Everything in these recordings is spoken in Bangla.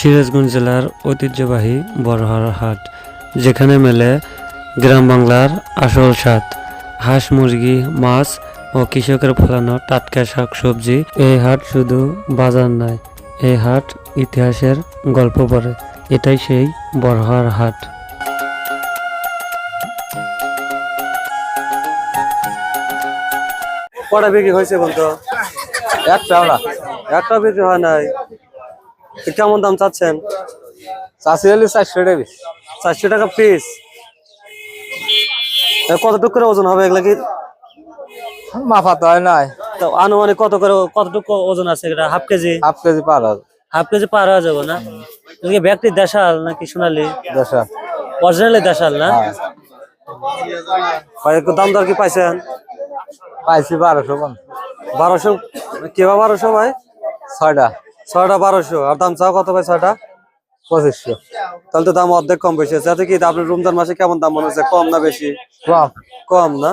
সিরাজগঞ্জ জেলার ঐতিহ্যবাহী বড়হার হাট, যেখানে মেলে গ্রাম বাংলার আসল স্বাদ। হাঁস, মুরগি, মাছ ও কৃষকের ফলানো টাটকা শাকসবজি এই হাট শুধু বাজার নয় এই হাট ইতিহাসের গল্প পড়ে। এটাই সেই বড়হার হাট। কটা বিক্রি হয়েছে বলতো? একটা আমরা একটা বিক্রি হয় নাই। কেমন দাম চাচ্ছেন? চাষি হলে চারশো টাকা পিস। চারশো টাকা পিস কতটুকু করে ওজন হবে এগুলা কি? মাফা তো হয় নাই। তো আনুমানিক কত করে কতটুকু ওজন আছে এটা হাফ কেজি? হাফ কেজি পার হবে। হাফ কেজি পার হয়ে যাবে না? ব্যক্তি দেশাল নাকি সোনালি? দশা অরিজিনালি দেশাল না? হ্যাঁ। দাম দর কি পাইছেন? পাইছি বারোশো বারোশো কেবা বারোশো ভাই? ছয়টা। ছয়টা বারোশো। আর দাম চাও কত ভাই ছয়টা? পঁচিশশো। তাহলে তো দাম অর্ধেক কম বেশি আছে এতে কি আপনার রমজান মাসে কেমন দাম মনে হচ্ছে? কম না বেশি? কম কম না?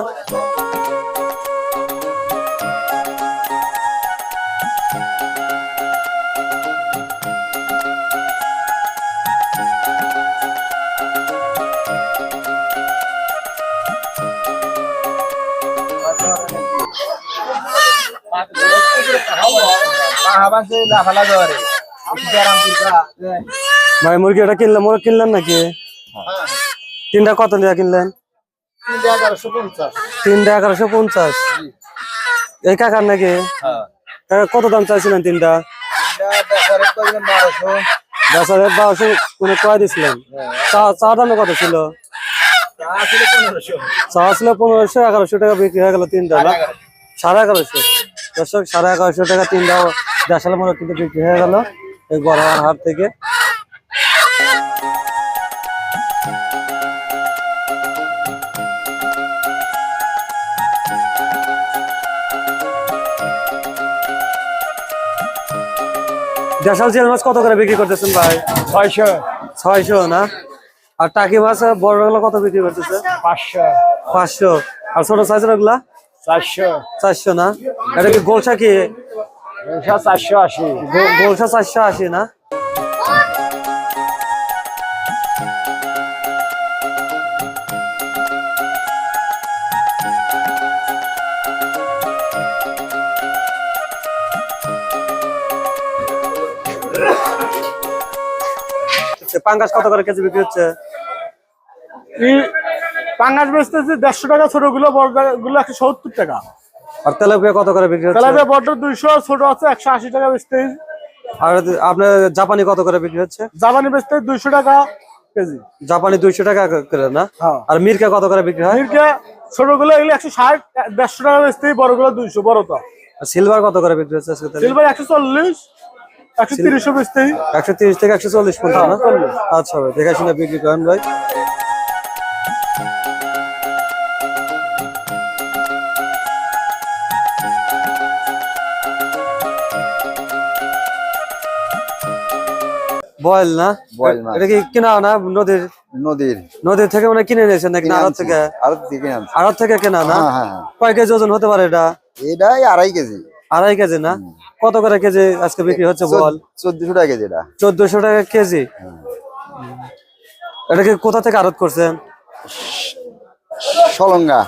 ভাই, মুরগি এটা কিনলেন, মোরগ কিনলেন নাকি? তিনটা কত নিয়ে কিনলেন? তিনটা এগারোশো পঞ্চাশ। এই কাকার নাকি? কত দাম চাইছিলেন তিনটা? দশ হাজার বারোশো মানে কয় দিছিলেন? চা দামে কত ছিল? চা ছিল পনেরোশো, এগারোশো টাকা বিক্রি হয়ে গেল তিনটা, না? সাড়ে এগারোশো। দর্শক, সাড়ে এগারোশো টাকা তিনটা। দেড়শাল মনে কিন্তু বিক্রি হয়ে গেল এই বড় হাট থেকে। দেশাল জিয়াল মাছ কত করে বিক্রি করতেছেন ভাই? ছয়শো। ছয়শো না? আর টাকি মাছ বড়গুলো কত বিক্রি করতেছে? পাঁচশো। পাঁচশো। আর ছোট সাইজেরগুলা চারশো। চারশো না? এটা কি গোলসা কি? চারশো আশি। গোলসা চারশো আশি না? আচ্ছা, পাঙ্গাস কত করে কেজি বিক্রি হচ্ছে? পাঙ্গাস বেচতেছি দেড়শো টাকা ছোটগুলো বড়গুলো একশো সত্তর টাকা। আর তেলাপিয়া কত করে বিক্রি হচ্ছে? তেলাপিয়া বড় দুইশো ছোট আছে একশো আশি টাকা বেচতে আর আপনার জাপানি কত করে বিক্রি হচ্ছে? জাপানি বেচতে দুইশো টাকা কেজি। জাপানি দুইশো টাকা করে না? হ্যাঁ। আর মির্কা কত করে বিক্রি হয়? মিরকে ছোটগুলো এগুলো একশো ষাট দেড়শো টাকা বেচতে বড়গুলো দুইশো বড় তো। আর সিলভার কত করে বিক্রি হচ্ছে আজকে সিলভার একশো চল্লিশ একশো তিরিশও বেচতে একশো তিরিশ থেকে একশো চল্লিশ পর্যন্ত না? আচ্ছা ভাই দেখে শুনে বিক্রি করেন ভাই। বয়েল না? বয়েল মাছ। এটা কি কিনা না নদীর? নদীর। নদীর থেকে মানে কিনে নিয়েছেন নাকি আড়ত থেকে? দিকে আনছি। আড়ত থেকে কেনা না? হ্যাঁ হ্যাঁ কয় কেজি ওজন হতে পারে এটা? এটাই আড়াই কেজি। আড়াই কেজি না? কত করে কেজি আজকে বিক্রি হচ্ছে বল? চোদ্দশো টাকা কেজি এটা। চোদ্দশো টাকা কেজি? এটা কি কোথা থেকে আড়ত করছেন? সলঙ্গা।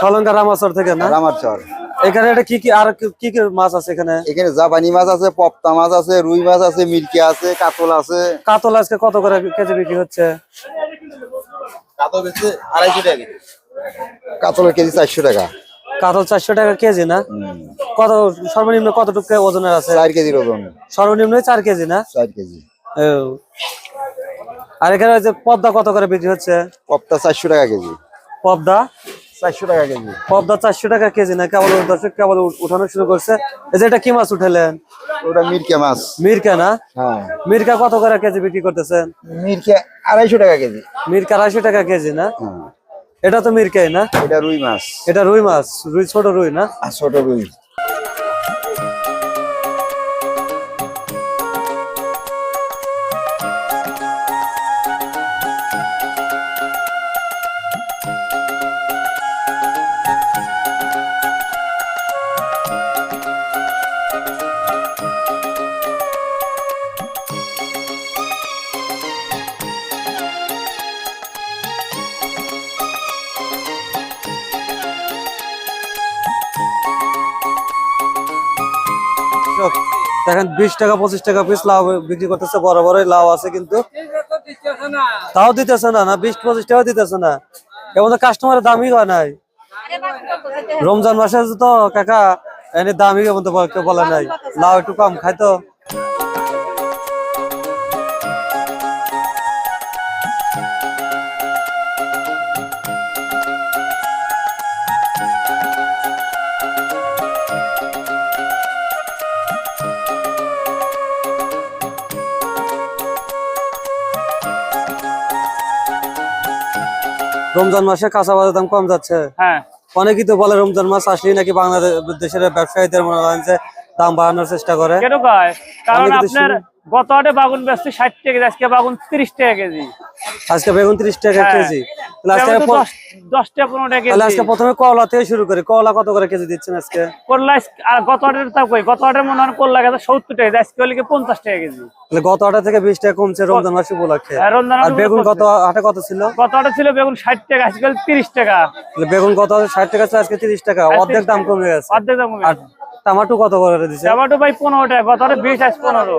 সলঙ্কা রামাচর থেকে না? রামার চর এখানে এটা কি কি আর কি- কি মাছ আছে এখানে? এখানে জাপানি মাছ আছে পপ্তা মাছ আছে রুই মাছ আছে মিরকি আছে কাতল আছে। কাতল আজকে কত করে কেজি বিক্রি হচ্ছে? কাতলের কেজি চারশো টাকা। কাতল চারশো টাকা কেজি না? কত সর্বনিম্ন কতটুকু ওজনের আছে? চার কেজির ওজন। সর্বনিম্ন চার কেজি না? চার কেজি। আর এখানে যে পদ্মা কত করে বিক্রি হচ্ছে? পপ্তা চারশো টাকা কেজি। পদ্মা? চারশো টাকা কেজি। পদ্মা চারশো টাকা কেজি না? কেবল দর্শক কেবল উঠানো শুরু করছে? এই যে এটা কি মাছ উঠালেন? ওটা মিরকে মাছ। মিরকা না? হ্যাঁ। মিরকা কত করে কেজি বিক্রি করতেছেন? মিরকে আড়াইশো টাকা কেজি। মির্কা আড়াইশো টাকা কেজি না? হ্যাঁ। এটা তো মিরকাই না? এটা রুই মাছ। এটা রুই মাছ রুই ছোট রুই না? ছোট রুই। দর্শক, দেখেন বিশ টাকা, পঁচিশ টাকা পিস লাউ বিক্রি করতেছে, বড় বড় লাউ আছে কিন্তু। তাও দিতেছে না না বিশ, পঁচিশ টাকা দিতেছে না। এমন তো কাস্টমারের দামই হয় নাই। রমজান মাসে তো কাকা, এনে দামই এমন তো বলে নাই। লাউ একটু কম খাই রমজান মাসে কাঁচা বাজার দাম কম যাচ্ছে। হ্যাঁ। অনেকেই তো বলে রমজান মাস আসলেই নাকি বাংলাদেশের ব্যবসায়ীদের মনে হয় যে দাম বাড়ানোর চেষ্টা করে। কারণ আপনার গত হাটে বাগুন বেচছি ষাট টাকা কেজি, আজকে বাগুন তিরিশ টাকা কেজি। আজকে বেগুন ত্রিশ টাকা হ্যাঁ। কেজি। দশ টাকা পনেরো টাকা কেজি। আজকে প্রথমে কলা থেকে শুরু করি কলা কত করে কেজি দিচ্ছেন আজকে? করলা আর গত হাটের তা কই গত মনে হয় করলা গেছে সত্তর টাকা আজকে হলে পঞ্চাশ টাকা কেজি। গত থেকে বিশ টাকা কমছে রমজান মাস উপলক্ষে। আর বেগুন। কত ছিল? গত ছিল বেগুন ষাট টাকা আজকে তিরিশ টাকা। বেগুন কত ষাট টাকা ছিল আজকে তিরিশ টাকা। অর্ধেক দাম কমে গেছে। অর্ধেক দাম কমে টমাটো কত করে দিচ্ছে টমেটো ভাই পনেরো টাকা গত হাটে বিশ আজ পনেরো।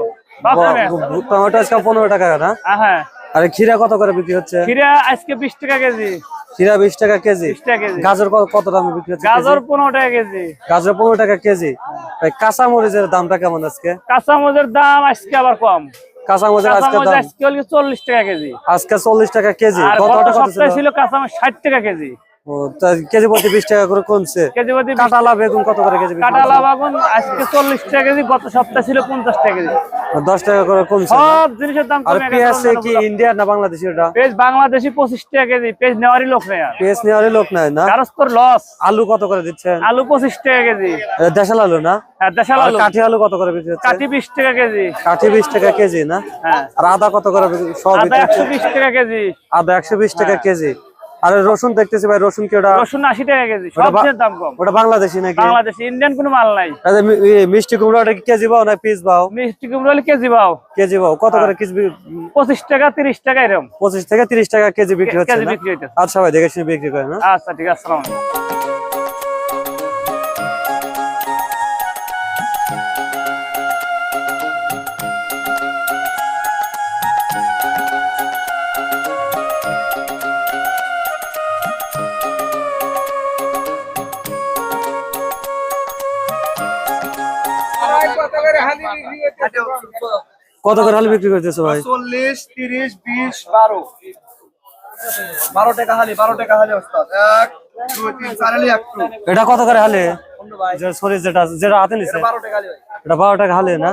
টমেটো আজকে পনেরো টাকা না? হ্যাঁ। আর ক্ষীরা কত করে বিক্রি হচ্ছে? খিরা আজকে বিশ টাকা কেজি। ক্ষীরা বিশ টাকা কেজি। গাজর কত- দামে বিক্রি হচ্ছে গাজর পনেরো টাকা কেজি। গাজর পনেরো টাকা কেজি। কাঁচা মরিচের দামটা কেমন আজকে? কাঁচা মজুর দাম আজকে আবার কম। কাঁচা মরিচের আজকে দাম চল্লিশ টাকা কেজি। আজকে চল্লিশ টাকা কেজি। গত ছিল? সপ্তাহে ছিল কাঁচা ষাট টাকা কেজি। কেজি প্রতি বিশ টাকা করে কমছে। কাঁটালা বেগুন কত করে কেজি আজকে চল্লিশ টাকা কেজি গত সপ্তাহে ছিল পঞ্চাশ টাকা কেজি। করছে? দশ টাকা করে কমছে সব জিনিসের দাম আর কমে পেঁয়াজ কি ইন্ডিয়ার না বাংলাদেশি ওটা পেঁয়াজ বাংলাদেশি পঁচিশ টাকা কেজি পেঁয়াজ নেওয়ারই লোক নেই আর। পেঁয়াজ নেওয়ারই লোক নাই না? কারোর তোর লস। আলু কত করে দিচ্ছেন? আলু পঁচিশ টাকা কেজি। দেশাল আলু না? আর দেশাল আলু। কাঠি আলু কত করে বিক্রি হচ্ছে? কাঠি বিশ টাকা কেজি। কাঠি বিশ টাকা কেজি না? হ্যাঁ। আর আদা কত করে সব বিক্রি একশো হচ্ছে? বিশ টাকা কেজি। আদা একশো বিশ টাকা হ্যাঁ। কেজি। আর রসুন দেখতেছি ভাই রসুন কি ওটা রসুন আশি টাকা কেজি সবচেয়ে দাম কম। ওটা বাংলাদেশি নাকি? বাংলাদেশি ইন্ডিয়ান কোনো মাল নাই। ই, মিষ্টি কুমড়াটা কি কেজি পাও না পিস পাও মিষ্টি কুমড়ো হলে কেজি পাও কেজি পাও কত হ্যাঁ। করে কেজি বি- পঁচিশ টাকা তিরিশ টাকা এরকম পঁচিশ থেকে তিরিশ টাকা কেজি বিক্রি হচ্ছে কেজি বিক্রি হইতেছে। আচ্ছা ভাই দেখে শুনে বিক্রি করে আচ্ছা ঠিক আছে আসসালামু আলাইকুম। কত করে হালি বিক্রি করতেছো ভাই? চল্লিশ তিরিশ বিশ বারো। বারো টাকা হালি বারো টাকা হালি এক এটা কত করে হালে? সরি যেটা যেটা হাতে ভাই। এটা বারো টাকা হালে না?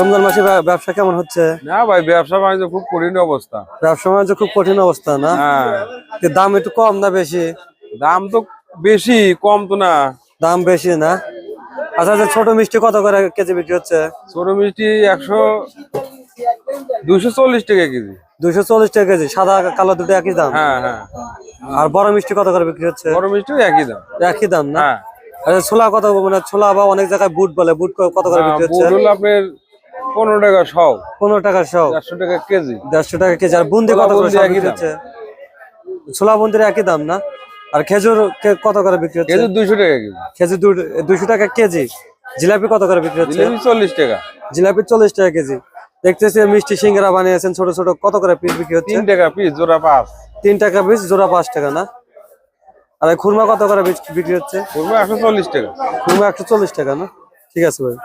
রমজান মাসে ব্যবসা কেমন হচ্ছে? না ভাই ব্যবসা বাণিজ্য খুব কঠিন অবস্থা। ব্যবসা বাণিজ্য খুব কঠিন অবস্থা না? হ্যাঁ। দাম একটু কম না বেশি? দাম তো বেশি কম তো না। দাম বেশি না? আচ্ছা আচ্ছা ছোট মিষ্টি কত করে কেজি বিক্রি হচ্ছে? ছোট মিষ্টি একশো দুশো চল্লিশ টাকা কেজি। দুইশো চল্লিশ টাকা কেজি সাদা কালো দুটো একই দাম? হ্যাঁ হ্যাঁ। আর বড় মিষ্টি কত করে বিক্রি হচ্ছে? বড় মিষ্টি একই দাম। একই দাম না? আচ্ছা ছোলা কত মানে ছোলা বা অনেক জায়গায় বুট বলে বুট কত করে বিক্রি হচ্ছে? আপনার পনেরো টাকা সব। পনেরো টাকা সহ চারশো টাকা কেজি। দেড়শো টাকা কেজি। আর বুন্দি কত করে বিক্রি হচ্ছে? ছোলা বুন্দির একই দাম না? আর খেজুর কত করে বিক্রি হচ্ছে? কেজি দুইশো টাকা কেজি। খেজুর দুশো টাকা কেজি। জিলাপি কত করে বিক্রি হচ্ছে? চল্লিশ টাকা। জিলাপি চল্লিশ টাকা কেজি। দেখতেছি মিষ্টি সিঙ্গারা বানিয়েছেন ছোট ছোট। কত করে পিস বিক্রি হচ্ছে? তিন টাকা পিস জোড়া পাঁচ। তিন টাকা পিস জোড়া পাঁচ টাকা না? আর খুরমা কত করে বিক- বিক্রি হচ্ছে? করব একশো চল্লিশ টাকা। খুরমা একশো চল্লিশ টাকা না? ঠিক আছে ভাই।